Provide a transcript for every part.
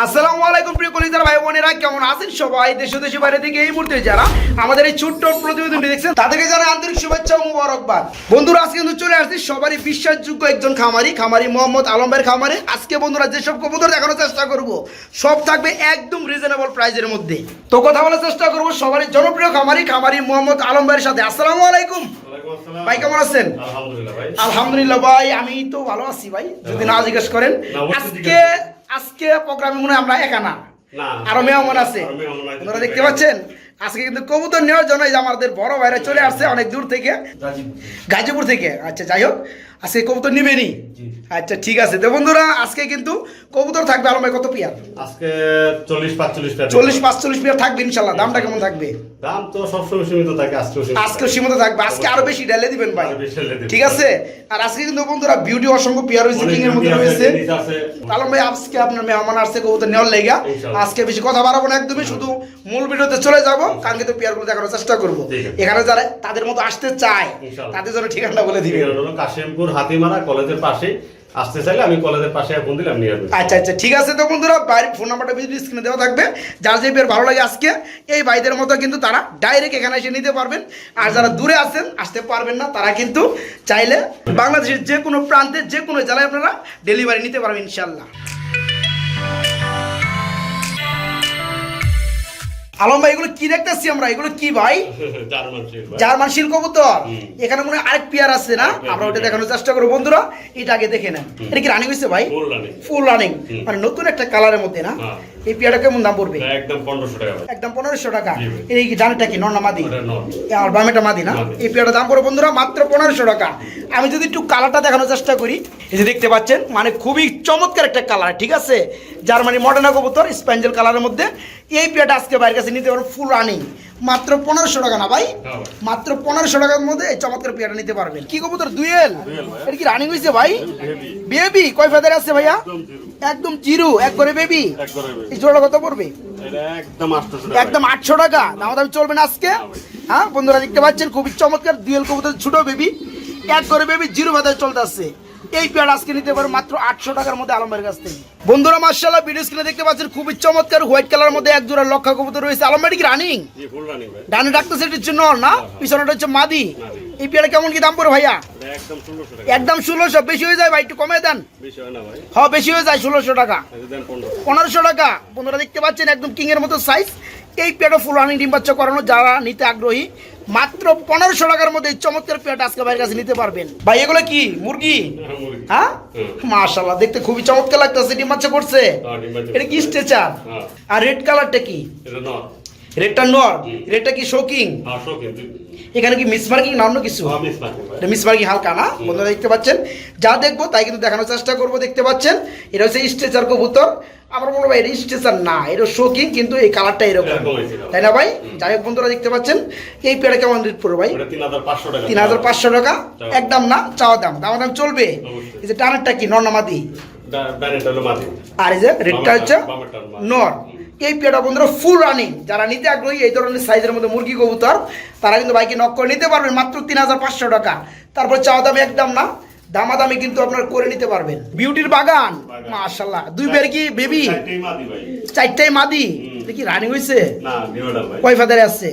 আসসালামু আলাইকুম প্রিয় কলিজার ভাই বোনেরা কেমন আছেন সবাই? দেশ দেশে বাইরে থেকে এই মুহূর্তে যারা আমাদের এই ছোট্ট প্রতিবেদনটি দেখছেন তাদেরকে যারা আন্তরিক শুভেচ্ছা ও মুবারকবাদ। বন্ধুরা আজকে কিন্তু চলে আসছি সবারই বিশ্বাসযোগ্য একজন খামারি খামারি মোহাম্মদ আজকে বন্ধুরা যেসব কবুতর দেখানোর চেষ্টা করব সব থাকবে একদম রিজনেবল প্রাইজের মধ্যে। তো কথা বলার চেষ্টা করব সবারই জনপ্রিয় খামারি খামারি মোহাম্মদ আলম ভাইয়ের সাথে। আসসালামু আলাইকুম। ভাই কেমন আছেন? আলহামদুলিল্লাহ ভাই। আমি তো ভালো আছি ভাই। যদি না জিজ্ঞেস করেন আজকে আজকে প্রোগ্রামে মনে হয় আমরা একা না। আরও মেহমান আছে। আপনারা দেখতে পাচ্ছেন আজকে কিন্তু কবুতর নেওয়ার জন্য আমাদের বড় ভাইরা চলে আসছে অনেক দূর থেকে। গাজীপুর। থেকে? আচ্ছা যাই হোক আজকে কবুতর নিবেনি। আচ্ছা ঠিক আছে। তো বন্ধুরা আজকে কিন্তু কবুতর থাকবে আলম ভাই কত পিয়ার? আজকে চল্লিশ পাঁচচল্লিশ টাকা চল্লিশ পাঁচচল্লিশ পিয়ার থাকবে ইনশাল্লাহ। দামটা কেমন থাকবে? দাম তো সবসময় সীমিত থাকে আজকে সীমিত থাকবে। আজকে আরও বেশি ঢেলে দিবেন ভাই। ঠিক আছে? আর আজকে কিন্তু বন্ধুরা বিউটি অসংখ্য পিয়ার অনেক কিং এর মধ্যে রয়েছে। আলম ভাই আজকে আপনার মেহমান আসছে কবুতর নেওয়ার লেগা। আজকে বেশি কথা বাড়াবো না একদমই শুধু মূল ভিডিওতে চলে যাব। কালকে তো পিয়ারগুলো দেখানোর চেষ্টা করব। এখানে যারা তাদের মতো আসতে চায় তাদের জন্য ঠিকানাটা বলে হলো কাশিমপুর হাতিমারা কলেজের পাশে আসতে চাইলে আমি কলেজের পাশে ফোন দিলে আপনি আসবেন। আচ্ছা আচ্ছা ঠিক আছে তো বন্ধুরা বাইরের ফোন নাম্বারটা স্ক্রিনে দেওয়া থাকবে। যার যে পেয়ার ভালো লাগে আজকে এই ভাইদের মতো কিন্তু তারা ডাইরেক্ট এখানে এসে নিতে পারবেন। আর যারা দূরে আছেন আসতে পারবেন না তারা কিন্তু চাইলে বাংলাদেশের যে কোনো প্রান্তে যে কোনো জেলায় আপনারা ডেলিভারি নিতে পারবেন ইনশাল্লাহ। আলম ভাই এগুলো কি দেখতেছি আমরা? এগুলো কি ভাই? জার্মান শিল কবুতর এখানে মনে হয় আরেক পেয়ার আছে না? আমরা ওটা দেখানোর চেষ্টা করব। বন্ধুরা এটা আগে দেখে নেন। এটা কি রানিং হয়েছে ভাই? ফুল রানিং মানে নতুন একটা কালারের মধ্যে না? হ্যাঁ। এই পেয়ারটা কেমন দাম পড়বে? একদম পনেরোশো টাকা একদম পনেরোশো টাকা। এই কি জানেটা কি? নর না মাদি? আর বামেটা মাদি না? এই পেয়ারটার দাম পড়বে বন্ধুরা মাত্র পনেরোশো টাকা। আমি যদি একটু কালারটা দেখানোর চেষ্টা করি এই যে দেখতে পাচ্ছেন মানে খুবই চমৎকার একটা কালার ঠিক আছে? জার্মানি মডার্না কবুতর স্প্যাঞ্জেল কালারের মধ্যে। এই পেয়ারটা আজকে বাইরের কাছে নিতে পারবেন ফুল রানিং মাত্র পনেরোশো টাকা না ভাই? হ্যাঁ মাত্র পনেরোশো টাকার মধ্যে এই চমৎকার পেয়ারটা নিতে পারবেন। কি কবুতর? দুয়েল? এটা কি রানিং হয়েছে ভাই? বেবি কয় ফেদার আছে ভাইয়া? একদম জিরো। এক করে বেবি এই জোড়া কত পড়বে? একদম একদম আটশো টাকা। দাম দাম চলবে না আজকে। হ্যাঁ বন্ধুরা দেখতে পাচ্ছেন খুবই চমৎকার দুয়েল কবুতর ছোট বেবি এক করে বেবি জিরো বাজার চলতে আসছে। এই পেয়ার আজকে নিতে পারো মাত্র আটশো টাকার মধ্যে আলমের কাছ থেকে। বন্ধুরা মার্শাল্লাহ ভিডিও স্ক্রিনে দেখতে পাচ্ছেন খুবই চমৎকার হোয়াইট কালার মধ্যে এক জোড়া লক্ষা কবুতর রয়েছে। আলমের কি রানিং ডানে ডাক্তার সেট হচ্ছে নর না? পিছনেটা হচ্ছে মাদি। এই পেয়ারা কেমন কি দাম পড়ে ভাইয়া? একদম ষোলোশো বেশি হয়ে যায় ভাই একটু কমে দেন। হয় হ্যাঁ বেশি হয়ে যায় ষোলোশো টাকা। পনেরোশো। টাকা। বন্ধুরা দেখতে পাচ্ছেন একদম কিং এর মতো সাইজ এই পেয়ারটা ফুল রানিং ডিম বাচ্চা করানো যারা নিতে আগ্রহী মাত্র পনেরোশো টাকার মধ্যে এই চমৎকার পেয়ারটা আজকে ভাইয়ের কাছে নিতে পারবেন। ভাই এগুলো কি? মুরগি? হ্যাঁ হুম। মাশাল্লাহ দেখতে খুবই চমৎকার লাগতেছে ডিম মাছ করছে? হ্যাঁ, এটা কি স্ট্রেচার? হ্যাঁ। আর রেড কালারটা কি? রেডটা নর রেডটা কি শোকিং হ্যাঁ এখানে কি মিস মার্কিং না অন্য কিছু মিস মার্কিং হালকা না? বন্ধুরা দেখতে পাচ্ছেন? যা দেখব তাই কিন্তু দেখানোর চেষ্টা করব দেখতে পাচ্ছেন? এটা হচ্ছে স্ট্রেচার কবুতর। আমার মনে হয় এটা স্ট্রেচার না এটা শোকিং কিন্তু এই কালারটা এরকম। তাই না ভাই? যাই হোক বন্ধুরা দেখতে পাচ্ছেন? এই পেয়ারা কেমন রেট পড়বে ভাই? তিন হাজার পাঁচশো টাকা। একদম না চাওয়া দাম। দাম দাম চলবে? এই যে টানারটা কি নর্নামাদি আর এই যে রেটটা হচ্ছে নর। এই পেটা বন্ধুরা ফুল রানিং যারা নিতে আগ্রহী এই ধরনের সাইজের মধ্যে মুরগি কবুতর তারা কিন্তু বাইকে নক করে নিতে পারবেন মাত্র তিন হাজার পাঁচশো টাকা। তারপর চাওয়া দাম একদম না দামাদামি কিন্তু আপনার করে নিতে পারবেন। বিউটির বাগান। মাশাল্লাহ দুই বের কি বেবি চারটাই মাদি। কি রানিং হয়েছে কয় ফেদারে আছে?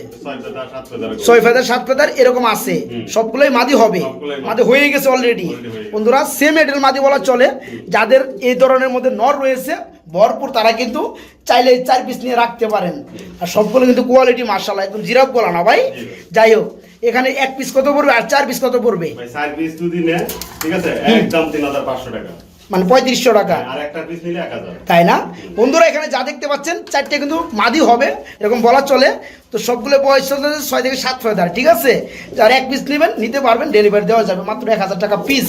ছয় ফেদার সাত ফেদার এরকম আছে। সবগুলোই মাদি হবে। মাদি। হয়ে গেছে অলরেডি। বন্ধুরা সেম এডেল মাদি বলা চলে। যাদের এই ধরনের মধ্যে নর রয়েছে ভরপুর তারা কিন্তু চাইলে চার পিস নিয়ে রাখতে পারেন। আর সবগুলো কিন্তু কোয়ালিটি মার্শাল্লাহ একদম জিরাফ বলা না ভাই? যাই হোক এখানে এক পিস কত পড়বে আর চার পিস কত পড়বে? ভাই পিস যদি ঠিক আছে? একদম তিন হাজার পাঁচশো টাকা। মানে পঁয়ত্রিশশো টাকা। হাজার। তাই না? বন্ধুরা এখানে যা দেখতে পাচ্ছেন চারটে কিন্তু মাদি হবে এরকম বলা চলে। তো সবগুলো বয়স ছয় থেকে সাত ফেদার ঠিক আছে? যারা এক পিস নেবেন নিতে পারবেন ডেলিভারি দেওয়া যাবে মাত্র এক হাজার টাকা পিস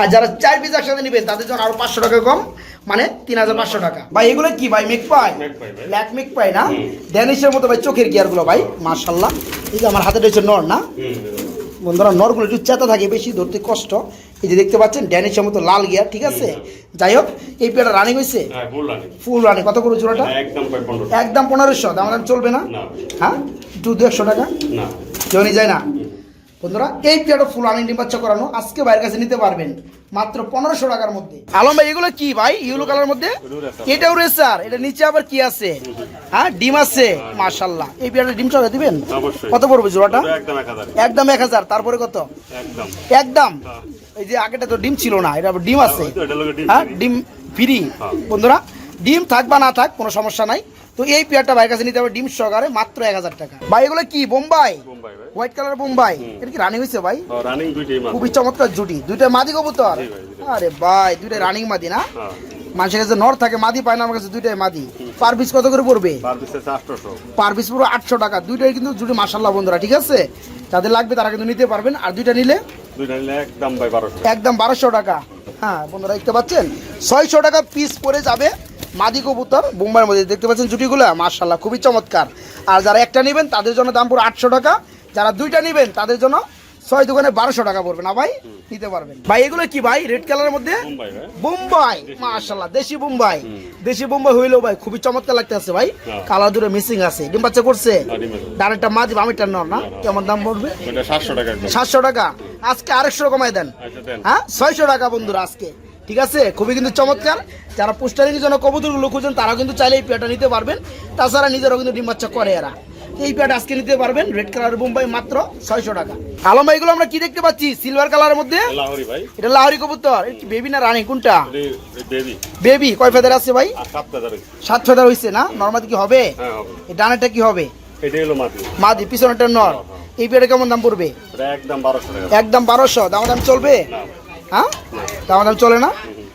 আর যারা চার পিস একসাথে নেবেন তাদের জন্য আরও পাঁচশো টাকা কম মানে তিন হাজার পাঁচশো টাকা। ভাই এগুলো কি ভাই মেক পাই। ব্ল্যাক মেক পাই না? ড্যানিশের মতো ভাই চোখের গিয়ারগুলো ভাই মার্শাল্লাহ এই যে আমার হাতে রয়েছে নর না? বন্ধুরা নরগুলো একটু চেতা থাকে বেশি ধরতে কষ্ট। এই যে দেখতে পাচ্ছেন ড্যানিশের মতো লাল গিয়া ঠিক আছে? যাই হোক এই পেয়ারা রানিং হয়েছে? হ্যাঁ ফুল রানিং কত করে জোড়াটা? একদম কয় পনেরো একদম পনেরোশো। দাম চলবে না? হ্যাঁ? দু দু একশো টাকা জনি যায় না? বন্ধুরা এই পেয়ারটা ফুল আনি বাচ্চা করানো আজকে বাইরের কাছে নিতে পারবেন। মাত্র পনেরোশো টাকার মধ্যে। আলম ভাই এগুলো কি ভাই? ইউলো কালার মধ্যে? এটাও রেসার এটা নিচে আবার কি আছে? হ্যাঁ ডিম আছে। মাশাল্লাহ এই পেয়ারটা ডিম সঙ্গে দিবেন? কত পড়বে জোড়াটা? একদম এক হাজার। তারপরে কত? একদম। একদম? এই যে আগেটা তো ডিম ছিল না এটা ডিম আছে। লোকের ডিম হ্যাঁ ডিম ফ্রি। হ্যাঁ। বন্ধুরা ডিম থাক বা না থাক কোনো সমস্যা নাই। তো এই পেয়ারটা ভাইয়ের কাছে নিতে হবে ডিম সহকারে মাত্র এক হাজার টাকা। ভাই এগুলো কি? বোম্বাই? হোয়াইট কালার বোম্বাই। এটা কি রানিং হয়েছে ভাই? খুবই চমৎকার জুটি। দুইটা মাদি কবুতর? আরে ভাই দুইটা রানিং মাদি না? হ্যাঁ। মানুষের কাছে নর থাকে মাদি পায় না আমার কাছে দুইটাই মাদি। পার পিস কত করে পড়বে? পার পিসে পার আটশো টাকা। দুইটাই কিন্তু জুটি মাসাল্লাহ বন্ধুরা ঠিক আছে? যাদের লাগবে তারা কিন্তু নিতে পারবেন। আর দুইটা নিলে? একদম একদম বারোশো টাকা। হ্যাঁ বন্ধুরা দেখতে পাচ্ছেন? ছয়শো টাকা পিস পরে যাবে। মাদি কবুতর বোম্বাইয়ের মধ্যে দেখতে পাচ্ছেন জুটিগুলো মার্শাল্লাহ খুবই চমৎকার। আর যারা একটা নেবেন তাদের জন্য দাম পুরো আটশো টাকা। যারা দুইটা নেবেন তাদের জন্য ছয় দোকানে বারোশো টাকা পড়বে না ভাই? নিতে পারবেন। ভাই এগুলো কি ভাই? রেড কালারের মধ্যে? বোম্বাই মাশাল্লাহ দেশি বোম্বাই। দেশি বোম্বাই। হইলেও ভাই খুবই চমৎকার লাগতেছে ভাই। হ্যাঁ। কালার দূরে মিসিং আছে। ডিম বাচ্চা করছে। ডানেরটা মাদি বামিটা নর না? কেমন দাম পড়বে? সাতশো টাকা সাতশো টাকা। আজকে আরেকশো কমাই আচ্ছা দেন। হ্যাঁ? ছয়শো টাকা বন্ধুরা আজকে। ঠিক আছে? খুবই কিন্তু চমৎকার। যারা পোস্টারিং জন্য কবুতরগুলো খুঁজছেন তারা কিন্তু চাইলে এই পেয়ারটা নিতে পারবেন। তাছাড়া নিজেরাও কিন্তু ডিম বাচ্চা করে এরা। এই পেয়ারটা আজকে নিতে পারবেন রেড কালার বোম্বাই মাত্র ছয়শো টাকা। আলম ভাই এগুলো আমরা কি দেখতে পাচ্ছি? সিলভার কালারের মধ্যে? এটা লাহরি কবুতর। বেবি না রানী? কোনটা? বেবি কয় ফেদার আছে ভাই? সাত ফেদার হয়েছে। না? নর্মাল কি হবে? হ্যাঁ এই ডানাটা কি হবে? মাদি। পিছনেটা নর। এই পেয়ারটা কেমন দাম পড়বে? একদম বারোশো দাম দাম চলবে? হ্যাঁ? দাম দাম চলে না।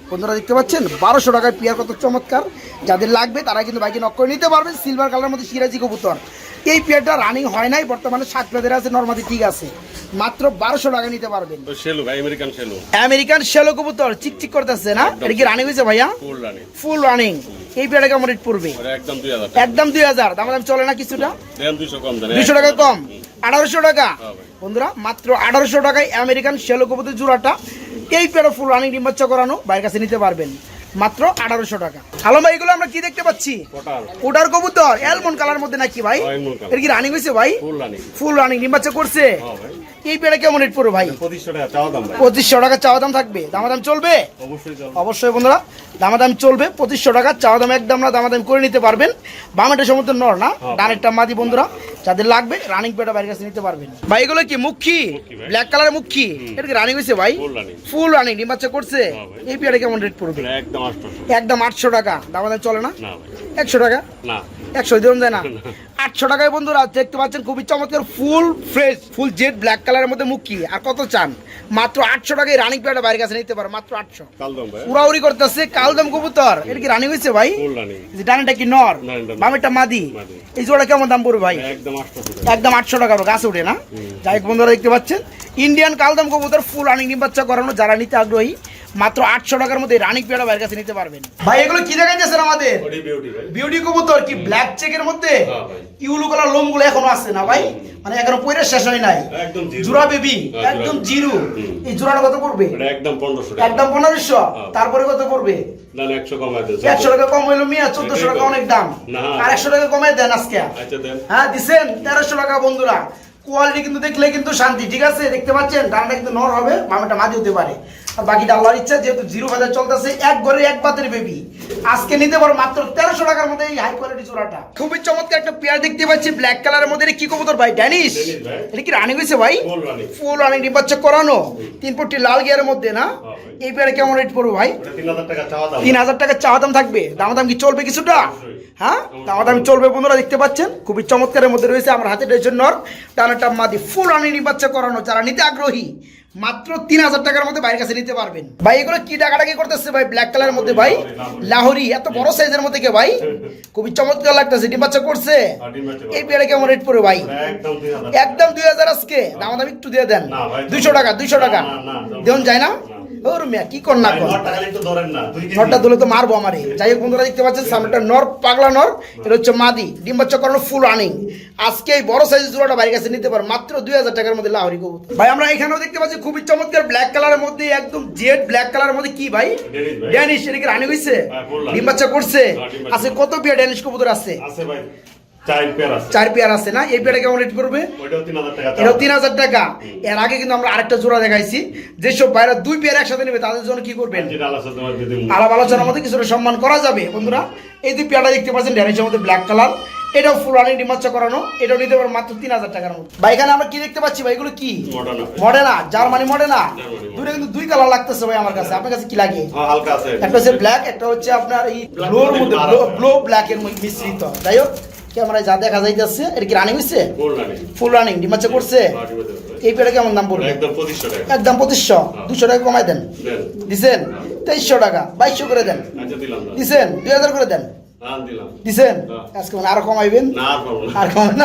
বন্ধুরা দেখতে পাচ্ছেন বারোশো টাকায় পিয়ার কত চমৎকার। যাদের লাগবে তারা কিন্তু বাইকে নক করে নিতে পারবেন সিলভার কালারের মধ্যে সিরাজি কবুতর। এই পেয়ারটা রানিং হয় নাই বর্তমানে সাত পেয়াদের আছে নর্মাদি ঠিক আছে। মাত্র বারোশো টাকা নিতে পারবেন। আমেরিকান শেলু কবুতর চিকচিক করতেছে না? এটা কি রানিং হয়েছে ভাইয়া? ফুল রানিং এই পেয়ারটা কেমন রেট পড়বে? একদম দুই হাজার দাম দাম চলে না কিছুটা? দুশো টাকা কম। আঠারোশো টাকা। হ্যাঁ বন্ধুরা মাত্র আঠারোশো টাকায় আমেরিকান শেলো কবুতর জোড়াটা। এই প্যারো ফুল রানিং ডিম বাচ্চা করানো বাইরের কাছে নিতে পারবেন। মাত্র আঠারোশো টাকা। আলম ভাই এগুলো আমরা কি দেখতে পাচ্ছি? ওটার কবুতর এলমন কালার মধ্যে নাকি ভাই। এটা কি রানিং হয়েছে ভাই? ফুল রানি ফুল রানিং ডিম বাচ্চা করছে? হ্যাঁ এই পেয়ারা কেমন রেট পড়বে ভাই? পঁচিশশো টাকা চাওয়া দাম থাকবে? দামাদাম চলবে? অবশ্যই বন্ধুরা দামাদাম চলবে। পঁচিশশো টাকা চাওয়া দাম একদম না দামাদাম করে নিতে পারবেন। বামেটা সমস্ত নর না? হ্যাঁ। ডানেরটা মাদি বন্ধুরা যাদের লাগবে রানিং পেটা বাইরের কাছে নিতে পারবেন। ভাই এগুলো কি মুখী? ব্ল্যাক কালার মুখী? এটা কি রানিং হয়েছে ভাই? ফুল রানিং ডিম বাচ্চা করছে? এই পেয়ারে কেমন রেট পড়বে? একদম আটশো টাকা। দামাদাম চলে না? না একশো টাকা? একশো দিন যায় না। আটশো টাকায় বন্ধুরা দেখতে পাচ্ছেন খুবই চমৎকার full fresh full jet black কালারের মধ্যে মুখী আর কত চান? মাত্র আটশো টাকায় রানিং পেয়ারটা বাইরের কাছে নিতে পারো মাত্র আটশো। উড়াউড়ি করতেছে কালদম কবুতর। এটা কি রানিং হয়েছে ভাই? ডানাটা কি নর? বামেরটা মাদি। এই জোড়া কেমন দাম পড়বে ভাই? একদম আটশো টাকা। গাছে উঠে না? যাই বন্ধুরা দেখতে পাচ্ছেন ইন্ডিয়ান কালদাম কবুতর ফুল রানিং বাচ্চা করানো যারা নিতে আগ্রহী মাত্র আটশো টাকার মধ্যে রানিং পেয়ারা বাইরের কাছে নিতে পারবেন। ভাই এগুলো কি দেখাইতেছেন আমাদের? বিউটি কবুতর কি ব্ল্যাক চেকের মধ্যে? হ্যাঁ ইউলো কালার লোমগুলো এখনও আছে না ভাই? মানে এখনও পয়রা শেষ হয় নাই। জোড়া বেবি হ্যাঁ, একদম। জিরো। এই জোড়াটা কত পড়বে? একদম পনেরোশো একদম পনেরোশো। হ্যাঁ। তারপরে কত পড়বে? না না একশো দেন টাকা কম হইল মিয়া চোদ্দশো টাকা অনেক দাম। আর একশো টাকা কমাই দেন আজকে। আচ্ছা হ্যাঁ দিছেন তেরোশো টাকা বন্ধুরা। কোয়ালিটি কিন্তু দেখলে কিন্তু শান্তি ঠিক আছে? দেখতে পাচ্ছেন? ডানটা কিন্তু নর হবে বামেটা মাঝে হতে পারে। আর বাকিটা আল্লাহর ইচ্ছা যেহেতু জিরো বাজার চলতেছে এক ঘরে এক বাতের বেবি আজকে নিতে পারো মাত্র তেরোশো টাকার মধ্যে এই হাই কোয়ালিটি চোরাটা খুবই চমৎকার একটা পেয়ার দেখতে পাচ্ছি ব্ল্যাক কালারের মধ্যে। কি কবুতর ভাই? ড্যানিশ। এটা কি রানিং হয়েছে ভাই? ফুল রানি ফুল রানিং ডিম বাচ্চা করানো। তিন ফুটটি লাল গিয়ারের মধ্যে না? হ্যাঁ এই পেয়ারে কেমন রেট পড়বে ভাই? তিন হাজার টাকা চাওয়া দাম। চাওয়া দাম থাকবে। দামাদাম কি চলবে কিছুটা। হ্যাঁ? দামাদাম চলবে বন্ধুরা দেখতে পাচ্ছেন? খুবই চমৎকারের মধ্যে রয়েছে আমার হাতে রয়েছে নর। টানাটা মাদি ফুল আনি বাচ্চা করানো যারা নিতে আগ্রহী মাত্র তিন হাজার টাকার মধ্যে বাইরের কাছে নিতে পারবেন। ভাই এগুলো কি টাকাটাকি করতেছে ভাই? ব্ল্যাক কালারের মধ্যে ভাই? লাহোরি এত বড় সাইজের মধ্যে কে ভাই? খুবই চমৎকার লাগতেছে। ডিম বাচ্চা করছে? এই পেয়ারে কেমন রেট পড়ে ভাই? একদম দুই হাজার। আজকে। দাম দাম একটু দিয়ে দেন। দুইশো টাকা দুইশো টাকা। দেন যায় না? ও রুমিয়া কি কর না কর? নটা খালি একটু ধরেন না দুই কেজি। নরটা দুলে তো মারবো আমারে। যাই হোক বন্ধুরা দেখতে পাচ্ছেন সামনেটা নর পাগলা নর এটা হচ্ছে মাদি। ডিম বাচ্চা করানো ফুল রানিং আজকে এই বড় জোড়াটা কাছে নিতে পারো মাত্র দুই হাজার টাকার মধ্যে লাহরি ভাই আমরা এখানেও দেখতে পাচ্ছি খুবই চমৎকার ব্ল্যাক কালারের মধ্যে একদম জেড ব্ল্যাক কালারের মধ্যে কি ভাই? ড্যানিশ এটা কি রানিং হয়েছে হ্যাঁ, ডিম বাচ্চা করছে? হ্যাঁ, আছে কত পিয়া ড্যানিশ কবুতর আছে? আছে ভাই। চার পেয়ার আছে। চার পেয়ার আছে না? এই পেয়ারটা কেমন রেট করবে তিন হাজার টাকা এটাও তিন হাজার টাকা। এর আগে কিন্তু আমরা আরেকটা জোড়া দেখাইছি। যেসব বাইরে দুই পেয়ার একসাথে নেবে তাদের জন্য কি করবেন? যেটা আলাদা তোমার দিদি আলাপ আলোচনার মধ্যে কিছুটা সম্মান করা যাবে বন্ধুরা। এই দুই পেয়ারটা দেখতে পাচ্ছেন ড্যানিশের মধ্যে ব্ল্যাক কালার এটাও ফুল রানিং ডিমাচ্চা করানো। এটাও নিতে পারো মাত্র তিন হাজার টাকার মধ্যে। ভাই এখানে আমরা কি দেখতে পাচ্ছি? ভাই এগুলো কি? মডেনা জার্মানি মডেনা দুটো কিন্তু দুই কালার লাগতেছে ভাই আমার কাছে। আপনার কাছে কি লাগে? একটা হচ্ছে ব্ল্যাক একটা হচ্ছে আপনার এই ব্লোর মধ্যে। ব্লো ব্ল্যাক এর মিশ্রিত। যাই হোক ক্যামেরায় যা দেখা যাইতেছে এটা কি রানিং রানি ফুল রানিং ডিমাচ্চা করছে? এই পেটা কেমন দাম পড়বে? একদম পঁচিশশো দুশো টাকা কমাই দেন। দিছেন? তেইশশো টাকা। বাইশশো করে দেন। আচ্ছা দিছেন? দুই হাজার করে দেন। হ্যাঁ দিছেন? হ্যাঁ। আজকে মানে আরও কমাইবেন? না আর কমাবেন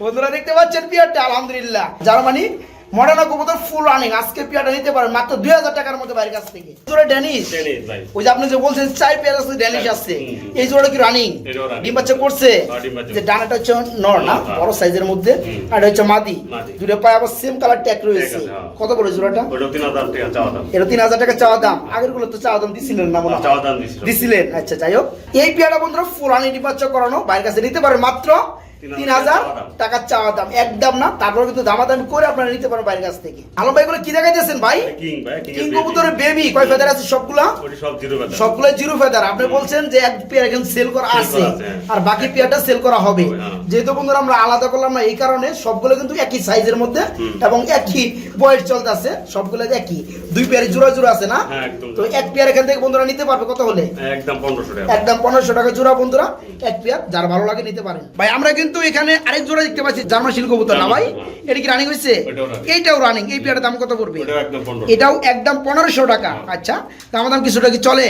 বন্ধুরা দেখতে পাচ্ছেন পিয়ারটা? আলহামদুলিল্লাহ। জার্মানি মডার্ন কবুতর ফুল রানিং আজকে পিয়ারটা নিতে পারেন মাত্র দুই হাজার টাকার মধ্যে বাইরের কাছ থেকে। জোড়া ড্যানিশ ওই যে আপনি যে বলছেন চার পেয়ার আছে ড্যানিশ আছে। এই জোড়া কি রানিং ডিম বাচ্চা করছে? হ্যাঁ, যে ডানাটা হচ্ছে নর না। বড় সাইজের মধ্যে। আর এটা হচ্ছে মাদি। দুটো পায়ে আবার সেম কালার ট্যাগ রয়েছে। হ্যাঁ। কত করে জোড়াটা? এটা তিন হাজার টাকা চাওয়া দাম। আগেরগুলো তো চাওয়া দাম দিছিলেন না মনে হয় দিছিলেন। আচ্ছা যাই হোক। এই পেয়ারা বন্ধুরা ফুলানি নির্বাচন করানো বাইরের কাছে নিতে পারেন মাত্র তিন হাজার টাকার চাওয়া দাম। একদম না তারপর কিন্তু দামাদামি করে আপনারা নিতে পারেন বাইরের কাছ থেকে। আলম ভাই গুলো কি দেখাইতেছেন ভাই? কিং কবুতরের বেবি কয় ফেদার আছে সবগুলা? সবগুলো জিরো ফেদার আপনি বলছেন যে এক পেয়ার এখন সেল করা আছে আছে, হ্যাঁ। আর বাকি পেয়ারটা সেল করা হবে। হ্যাঁ। যেহেতু বন্ধুরা আমরা আলাদা করলাম না এই কারণে সবগুলো কিন্তু একই সাইজের মধ্যে এবং একই বয়স চলতেছে সবগুলো একই। দুই পেয়ারে জোড়া জোড়া আছে না? হ্যাঁ, তো এক পেয়ার এখান থেকে বন্ধুরা নিতে পারবে কত হলে? একদম পনেরোশো টাকা। একদম পনেরোশো টাকা জোড়া বন্ধুরা এক পেয়ার যার ভালো লাগে নিতে পারেন। ভাই আমরা কিন্তু এখানে আরেক জোড়া দেখতে পাচ্ছি জার্মান শিল্প কবুতর। না ভাই? এটা কি রানিং হয়েছে? এইটাও রানিং এই পেয়ারের দাম কত পড়বে? এটাও একদম পনেরোশো। টাকা। আচ্ছা দাম দাম কিছুটা কি চলে?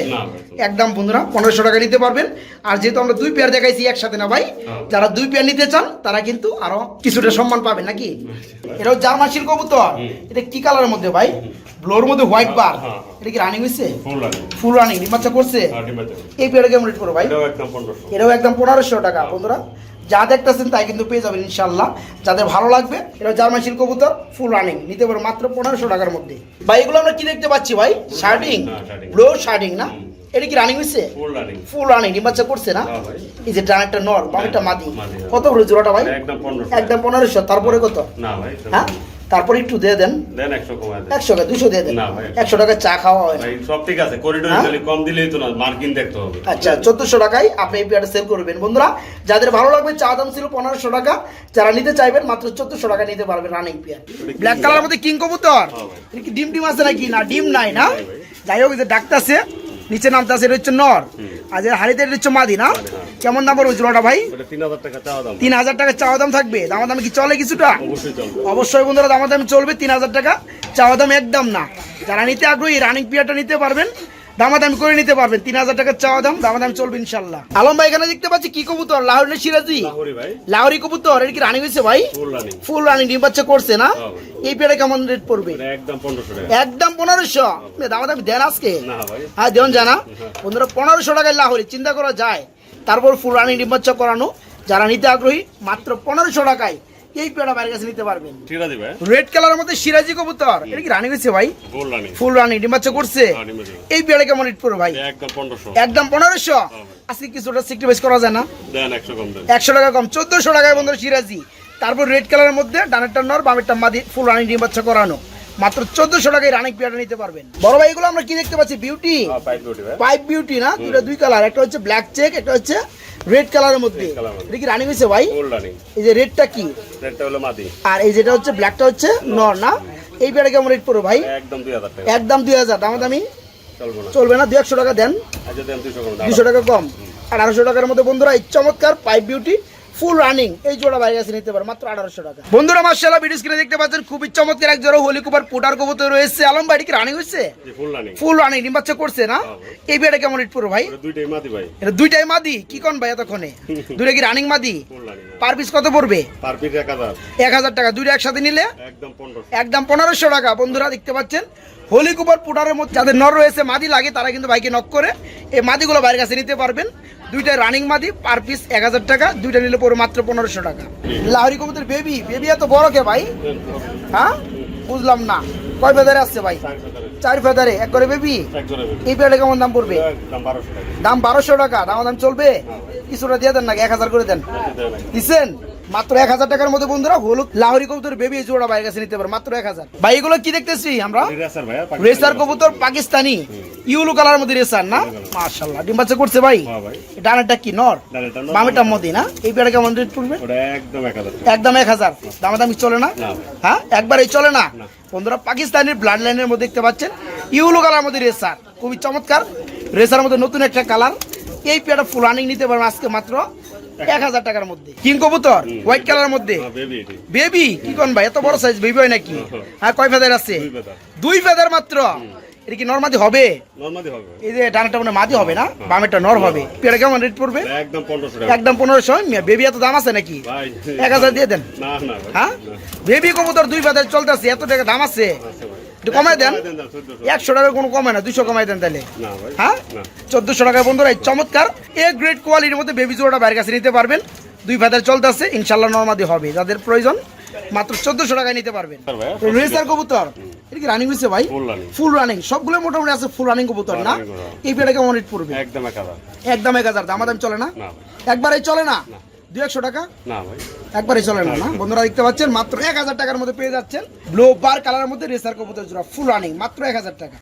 একদম বন্ধুরা পনেরোশো টাকা নিতে পারবেন। আর যেহেতু আমরা দুই পেয়ার দেখাইছি একসাথে না ভাই? হ্যাঁ। যারা দুই পেয়ার নিতে চান তারা কিন্তু আরও কিছুটা সম্মান পাবেন নাকি? এটাও জার্মান শিল্প কবুতর। এটা কি কালারের মধ্যে ভাই? ব্লোর মধ্যে হোয়াইট বার হ্যাঁ, হ্যাঁ। এটা কি রানিং হয়েছে? ফুল রানিং করছে? ডিম আছে এই পেয়ারে কেমন রেট করো ভাই? এটাও একদম পনেরোশো। টাকা বন্ধুরা। যা দেখতেছেন তাই কিন্তু পেয়ে যাবেন ইনশাল্লাহ যাদের ভালো লাগবে এটা জার্মান শিল্প কবুতর ফুল রানিং নিতে পারো মাত্র পনেরোশো টাকার মধ্যে। ভাই এগুলো আমরা কি দেখতে পাচ্ছি ভাই? শার্টিং হ্যাঁ। ব্লো শার্টিং না? এটা কি রানিং হয়েছে ফুল রানিং ডিম বাচ্চা করছে না? হ্যাঁ এই যে ডানেরটা নর বামেরটা একটা মাদি, হ্যাঁ। কত করে জোড়াটা ভাই? একদম পনেরোশো। একদম পনেরোশো তারপরে কত? না ভাই হ্যাঁ? তারপরে একটু দিয়ে দেন। দেন একশো কমায় দেন। টাকা দুশো দিয়ে দেন। না ভাই। একশো। টাকা চা খাওয়া হয়। ভাই সব ঠিক আছে করিডোর হ্যাঁ? খালি কম দিলেই তো না মার্কিন দেখতে হবে। আচ্ছা চোদ্দশো টাকায় আপনি এই পেয়ারটা সেল করবেন। বন্ধুরা যাদের ভালো লাগবে চা দাম ছিল পনেরোশো টাকা যারা নিতে চাইবেন মাত্র চোদ্দশো টাকা নিতে পারবেন রানিং পেয়ার। ব্ল্যাক কালার মধ্যে কিং কবুতর? হ্যাঁ কি ডিম ডিম আছে নাকি? না ডিম নাই না? যাই হোক যে ডাকতাছে। নিচে নামতাছে এটা হচ্ছে নর। আর যে হাড়িতে এটা হচ্ছে মাদি না? হ্যাঁ। কেমন দাম পড়বে চুলাটা ভাই? তিন হাজার টাকা চাওয়া দাম। থাকবে দামা দাম কি চলে কিছুটা? অবশ্যই চলবে। অবশ্যই বন্ধুরা দামা দাম চলবে। তিন হাজার টাকা চাওয়া দাম একদম না। যারা নিতে আগ্রহী রানিং পিয়ারটা নিতে পারবেন। দামাদামি করে নিতে পারবেন। তিন হাজার টাকার চাওয়া দাম দামাদাম চলবে ইনশাল্লাহ। আলম ভাই এখানে দেখতে পাচ্ছি কি কবুতর? লাহোরের সিরাজি। লাহোরি ভাই। কবুতর এটা কি রানিং হয়েছে ভাই? Full running. ডিম বাচ্চা করছে না? হ্যাঁ এই পেয়ারে কেমন রেট পড়বে? একদম পনেরোশো টাকা। একদম পনেরোশো? দামাদামি দেন আজকে? হ্যাঁ দেন জানা। বন্ধুরা পনেরোশো টাকায় লাহোরি চিন্তা করা যায়। তারপর ফুল রানিং ডিম বাচ্চা করানো। যারা নিতে আগ্রহী মাত্র পনেরোশো টাকায় এই পেয়ারা বাইরের কাছে নিতে পারবেন। ঠিক আছে ভাই রেড কালারের মধ্যে সিরাজি কবুতর। এটা কি রানিং হয়েছে ভাই? Full running. ফুল রানিং ডিম বাচ্চা করছে। হ্যাঁ। এই পেয়ারে কেমন রেট পড়বে ভাই? একদম পনেরোশো। একদম ভাই। আজকে কিছুটা সিক্রিফাইস করা যায় না? দেন একশো কম দেন। একশো টাকা কম চোদ্দশো টাকায় বন্ধুরা সিরাজি তারপর রেড কালারের মধ্যে ডানেরটা নর বামেরটা মাদি ফুল রানিং ডিম বাচ্চা করানো। মাত্র চোদ্দশো টাকায় রানিং পেয়ারটা নিতে পারবেন। বড় ভাই এগুলো আমরা কি দেখতে পাচ্ছি? বিউটি হ্যাঁ পাইপ বিউটি পাইপ বিউটি না? দুটো দুই কালার একটা হচ্ছে ব্ল্যাক চেক একটা হচ্ছে রেড কালারের মধ্যে। এটা কি রানিং হয়েছে ভাই? এই যে রেডটা কি? রেডটা হলো মাদি। আর এই যেটা হচ্ছে ব্ল্যাকটা হচ্ছে নর না? এই পেয়ারে কেমন রেট পড়ো ভাই? একদম দুই হাজার টাকা। একদম দুই হাজার। দাম দামি চলবো না। চলবে না? দুই একশো টাকা দেন। আচ্ছা দুশো টাকা কম। আর আড়াইশো টাকার মধ্যে বন্ধুরা এই চমৎকার পাইপ বিউটি ফুল রানিং এই জোড়া কাছে নিতে পারে মাত্র আঠারোশো টাকা। বন্ধুরা মার্শাল্লাহ ভিডিও স্ক্রিনে দেখতে পাচ্ছেন খুবই চমৎকার এক জোড়া হোলি কুপার পুটার কবুতর রয়েছে। আলম কি রানিং হয়েছে ফুল রানিং ডিম বাচ্চা করছে না? এই বিয়েটা কেমন রেট পড়ো ভাই? দুইটাই মাদি ভাই। এটা দুইটাই মাদি? কি কোন ভাই এতক্ষণে? দুইটা কি রানিং মাদি? পার পিস কত পড়বে? পার পিস এক হাজার। টাকা দুইটা একসাথে নিলে? একদম একদম পনেরোশো টাকা। বন্ধুরা দেখতে পাচ্ছেন হোলি কুপার পুটারের মধ্যে যাদের নর রয়েছে, মাদি লাগে, তারা কিন্তু বাইকে নক করে। এই মাদিগুলো বাইরের কাছে নিতে পারবেন। দুইটা রানিং মাদি পার পিস এক হাজার টাকা, দুইটা নিলে পরে মাত্র পনেরোশো টাকা। লাহরি কবুতর বেবি বেবি এত বড় কে ভাই? হ্যাঁ? বুঝলাম না। কয় ফেদারে আসছে ভাই? চার ফেদারে, এক করে বেবি এই পেয়ারটা কেমন দাম পড়বে? দাম বারোশো টাকা। দাম দাম চলবে? কিছুটা দিয়ে দেন নাকি? এক হাজার করে দেন। দিচ্ছেন মাত্র এক হাজার টাকার মধ্যে বন্ধুরা হলুদ লাহরি কবুতর বেবি জোড়া বাইরের কাছে নিতে পারে মাত্র এক হাজার। ভাই এগুলো কি দেখতেছি আমরা? রেসার কবুতর। পাকিস্তানি ইউলো কালার মধ্যে রেসার না? মাশাল্লাহ ডিম বাচ্চা করছে ভাই? হ্যাঁ ডানাটা কি নর? নর। মধ্যে না? এই পেয়ারটা কেমন রেট পড়বে? একদম এক হাজার দামাদামি চলে না। হ্যাঁ? একবারই চলে না। বন্ধুরা পাকিস্তানের ব্লাড লাইনের মধ্যে দেখতে পাচ্ছেন ইউলো কালার মধ্যে রেসার। খুবই চমৎকার। রেসার মধ্যে নতুন একটা কালার। এই পেয়ারটা ফুল রানিং নিতে পারবেন আজকে মাত্র এক হাজার টাকার মধ্যে। কিং কবুতর? হোয়াইট কালার মধ্যে? বেবি কি কোন ভাই? এত বড় সাইজ বেবি হয় নাকি। হ্যাঁ কয় ফেদার আছে? দুই ফেদার। মাত্র? এটা কি নর্মাদি হবে? হবে। এই যে ডানাটা মানে মাদি হবে না? বামেরটা নর হবে। পেয়ারটা কেমন রেট পড়বে? একদম পনেরোশো টাকা। একদম বেবি এত দাম আছে নাকি? এক হাজার দিয়ে দেন। না না হ্যাঁ? বেবি কবুতর দুই বাজার চলতেছে এত টাকা দাম আছে। একটু কমাই দেন। একশো টাকা কোনো কমে না দুশো কমাই দেন তাহলে হ্যাঁ? চোদ্দশো টাকায় বন্ধুরা এই চমৎকার। এ গ্রেড কোয়ালিটির মধ্যে বেবি জোড়াটা বাইরের কাছে নিতে পারবেন। দুই ফাদার চলতেছে ইনশাল্লাহ নর্মাদি হবে। যাদের প্রয়োজন মাত্র চোদ্দশো টাকায় নিতে পারবেন। রেসার কবুতর। এটা কি রানিং হয়েছে ভাই? ফুল রানিং সবগুলো মোটামুটি আছে ফুল রানিং কবুতর না? এই কেমন রেট পড়বে? একদম এক হাজার। একদম এক হাজার। দাম দাম চলে না? একবারে চলে না। দুই একশো টাকা? না ভাই। একবারে চলে না না? বন্ধুরা দেখতে পাচ্ছেন মাত্র এক হাজার টাকার মধ্যে পেয়ে যাচ্ছেন ব্লু বার কালারের মধ্যে রেসার কবুতর জোড়া ফুল রানিং মাত্র এক হাজার টাকা।